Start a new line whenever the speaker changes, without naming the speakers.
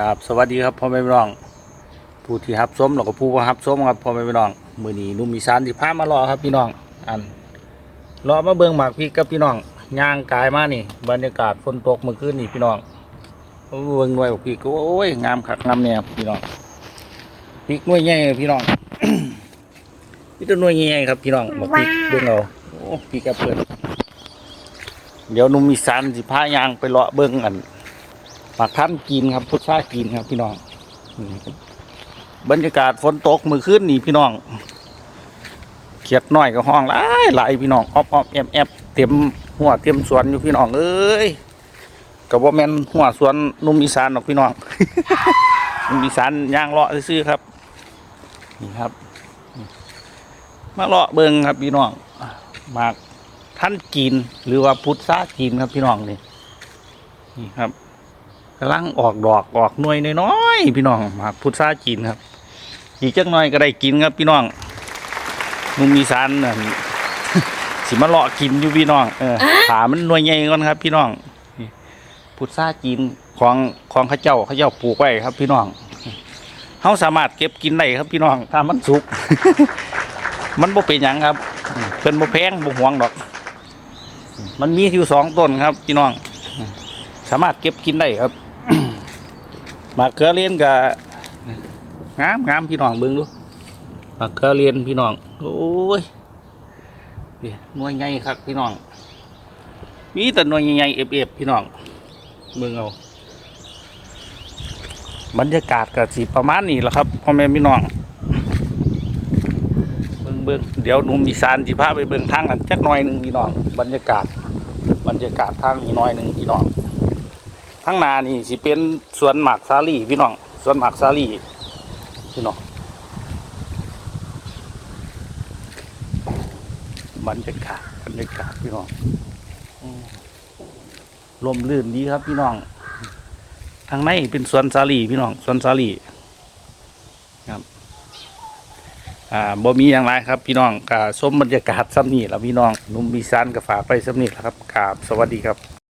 ครับสวัสดีครับพ่อแม่พี่น้อง ผู้ที่ฮับส้มแล้วก็ผู้บ่ฮับส้มครับพ่อแม่พี่น้องมื้อนี้หนุ่มอีสานที่พามารอครับพี่น้อง อันรอมาเบิ่งหมากพริกกับพี่น้องย่างกายมานี่ บรรยากาศฝนตกเมื่อคืนนี่พี่น้องโอ้เบิ่งหน่วยบักพริกก็โอ้ยงามคักงามแนวพี่น้องพริกหน่วยใหญ่พี่น้องนี่ตัวหน่วยใหญ่ๆครับพี่น้องบักพริกเบิ่งเอาโอ้พริกกระเพื่อนเดี๋ยวหนุ่มอีสานสิพายางไปเลาะเบิ่งอัน ปากท่านกินครับพุทธากินครับ พี่น้องบรรยากาศฝนตกมือขึ้นนี่พี่น้องเขียดน้อยกับห้องหลายหลายพี่น้องออบออบแอบแอบเต็มหัวเต็มสวนอยู่พี่น้องเอ้ยกับว่าแม่นหัวสวนนุ่มอีสานหรอกพี่น้องนุ่มอีสานย่างเลาะซื้อครับนี่ครับ มาเลาะเบิงครับพี่น้องมากท่านกินหรือว่าพุทธากินครับพี่น้องนี่นี่ครับ กำลังออกดอกออกหน่วยน้อยๆพี่น้องหมากพุทราจีนครับ อีกจักหน่อยก็ได้กินครับพี่น้องมุมมีสานนั่นสิมาเลาะกินอยู่พี่น้องเออขามันหน่วยใหญ่ก่อนครับ พี่น้องนี่พุทราจีนของของเข้าเจ้าเข้าเจ้าปลูกไว้ครับ พี่น้องเขาสามารถเก็บกินได้ครับพี่น้องถ้ามันสุก มันบ่เป็นหยังครับเพิ่นบ่แพงบ่หวงดอก มันมีอยู่สองต้นครับ พี่น้อง สามารถเก็บกินได้ครับ มะเขือเลียนกับงามงามพี่น้องเบิ่งดูมะเขือเลียนพี่น้อง โอ้ยนี่หน่วยใหญ่ครับพี่น้อง มีแต่หน่วยใหญ่ๆเอฟๆพี่น้องเบิ่งเอาบรรยากาศก็สิประมาณนี้แหละครับพ่อแม่พี่น้องเบิ่งเบิ่งเดี๋ยวนุ่มอีสานสิพาไปเบิ่งทางกันจักหน่อยหนึ่งพี่น้อง บรรยากาศ บรรยากาศทางนี้หน้อยหนึ่งพี่น้อง ทั้งนานี่สิเป็นสวนหมากซาลี่พี่น้องสวนหมากซาลี่พี่น้องบรรยากาศบรรยากาศพี่น้องลมลื่นดีครับพี่น้องทางในเป็นสวนซาลี่พี่น้องสวนซาลี่ครับอ่าบ่มีอย่างไรครับ พี่น้องกาส้มบรรยากาศซ้ำนี่แล้วพี่น้องหนุ่มบีซานก็ฝากไปซ้ำนี่แหละครับกาบสวัสดีครับ